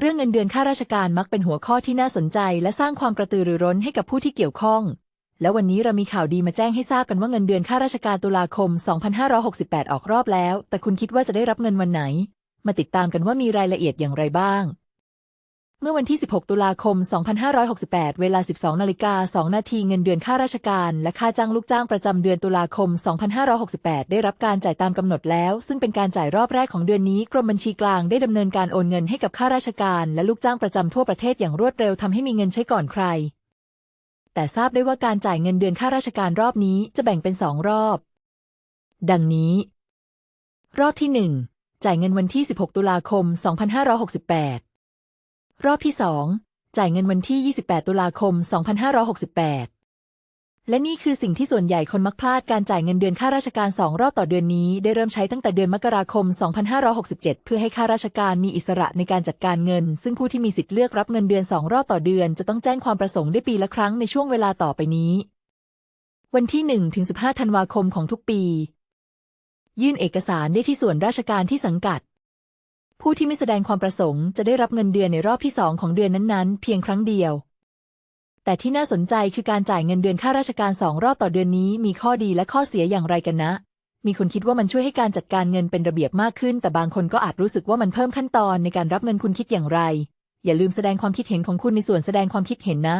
เรื่องเงินเดือนข้าราชการมักเป็นหัวข้อที่น่าสนใจ และสร้างความกระตือรือร้นให้กับผู้ที่เกี่ยวข้อง และวันนี้เรามีข่าวดีมาแจ้งให้ทราบกันว่าเงินเดือนข้าราชการตุลาคม 2568 ออกรอบแล้ว แต่คุณคิดว่าจะได้รับเงินวันไหน มาติดตามกันว่ามีรายละเอียดอย่างไรบ้าง เมื่อวันที่ 16 ตุลาคม 2568 เวลา 12 นาฬิกา 2 นาทีเงินเดือนข้าราชการและค่าจ้างลูกจ้างประจำเดือนตุลาคม 2568 ได้รับการจ่ายตามกำหนดแล้ว ซึ่งเป็นการจ่ายรอบแรกของเดือนนี้ กรมบัญชีกลางได้ดำเนินการโอนเงินให้กับข้าราชการและลูกจ้างประจำทั่วประเทศอย่างรวดเร็วทำให้มีเงินใช้ก่อนใคร แต่ทราบได้ว่าการจ่ายเงินเดือนข้าราชการรอบนี้จะแบ่งเป็นสองรอบ ดังนี้ รอบที่ 1 จ่ายเงินวันที่ 16 ตุลาคม 2568 รอบที่ 2 จ่ายเงินวันที่ 28 ตุลาคม 2568 และนี่คือสิ่งที่ส่วนใหญ่คนมักพลาดการจ่ายเงินเดือนข้าราชการ 2 รอบต่อเดือนนี้ได้เริ่มใช้ตั้งแต่เดือนมกราคม 2567 เพื่อให้ข้าราชการมีอิสระในการจัดการเงิน ซึ่งผู้ที่มีสิทธิ์เลือกรับเงินเดือน 2 รอบต่อเดือน จะต้องแจ้งความประสงค์ได้ปีละครั้งในช่วงเวลาต่อไปนี้ วันที่1ถึง15 ธันวาคมของทุกปี ยื่นเอกสารได้ที่ส่วนราชการที่สังกัด ผู้ที่ไม่แสดงความประสงค์จะได้รับเงินเดือนในรอบที่สองของเดือนนั้นๆ เพียงครั้งเดียว แต่ที่น่าสนใจคือการจ่ายเงินเดือนข้าราชการสองรอบต่อเดือนนี้มีข้อดีและข้อเสียอย่างไรกันนะ มีคนคิดว่ามันช่วยให้การจัดการเงินเป็นระเบียบมากขึ้น แต่บางคนก็อาจรู้สึกว่ามันเพิ่มขั้นตอนในการรับเงินคุณคิดอย่างไร อย่าลืมแสดงความคิดเห็นของคุณในส่วนแสดงความคิดเห็นนะ